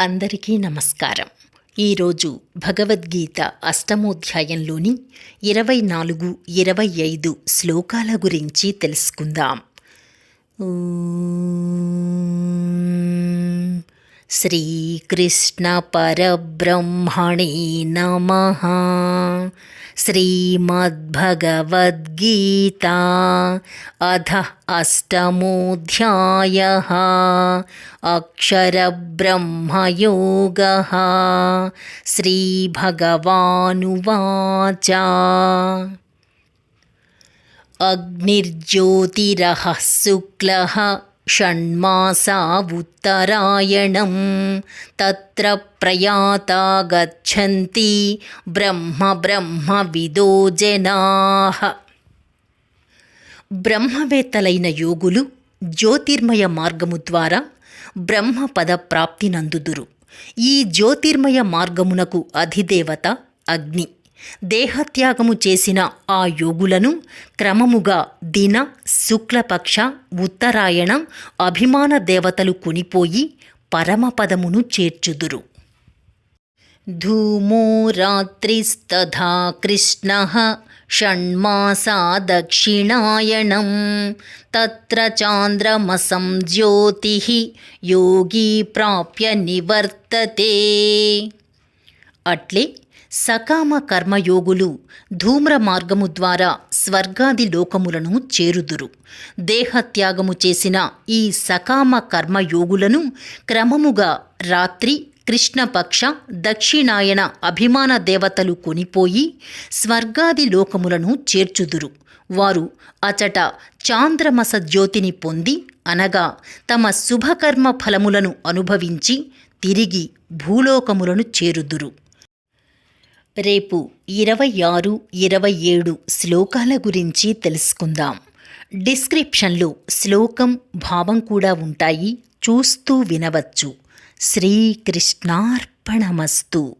అందరికీ నమస్కారం. ఈరోజు భగవద్గీత అష్టమోధ్యాయంలోని ఇరవై నాలుగు ఇరవై ఐదు శ్లోకాల గురించి తెలుసుకుందాం. श्रीकृष्णपरब्रह्मणे नमः। श्रीमद्भगवद्गीता अधः अष्टमोऽध्यायः। अक्षरब्रह्मयोगः। श्रीभगवानुवाच। अग्निर्ज्योतिरः शुक्लः षण्मासा उत्तरायणं तत्र प्रयाता गच्छन्ति ब्रह्म ब्रह्मविदो జనాః బ్రహ్మవేత్తలైన యోగులు జ్యోతిర్మయ మార్గము ద్వారా బ్రహ్మపద ప్రాప్తి నందుదురు ఈ జ్యోతిర్మయ మార్గమునకు అధిదేవత అగ్ని దేహత్యాగము చేసిన ఆ యోగులను క్రమముగా దిన శుక్లపక్ష ఉత్తరాయణ అభిమాన దేవతలు కొనిపోయి పరమపదమును చేర్చుదురు. ధూమో రాత్రిస్తథా కృష్ణ షణ్మాసా దక్షిణాయణం తత్ర చాంద్రమసం జ్యోతి యోగి ప్రాప్య నివర్తతే. అట్లే సకామ కర్మయోగులు ధూమ్ర మార్గము ద్వారా స్వర్గాది లోకములను చేరుదురు. దేహత్యాగము చేసిన ఈ సకామ కర్మయోగులను క్రమముగా రాత్రి కృష్ణపక్ష దక్షిణాయన అభిమాన దేవతలు కొనిపోయి స్వర్గాది లోకములను చేర్చుదురు. వారు అచట చాంద్రమస జ్యోతిని పొంది అనగా తమ శుభకర్మ ఫలములను అనుభవించి తిరిగి భూలోకములను చేరుదురు. రేపు ఇరవై ఆరు ఇరవై ఏడు శ్లోకాల గురించి తెలుసుకుందాం. డిస్క్రిప్షన్లో శ్లోకం భావం కూడా ఉంటాయి. చూస్తూ వినవచ్చు. శ్రీకృష్ణార్పణమస్తు.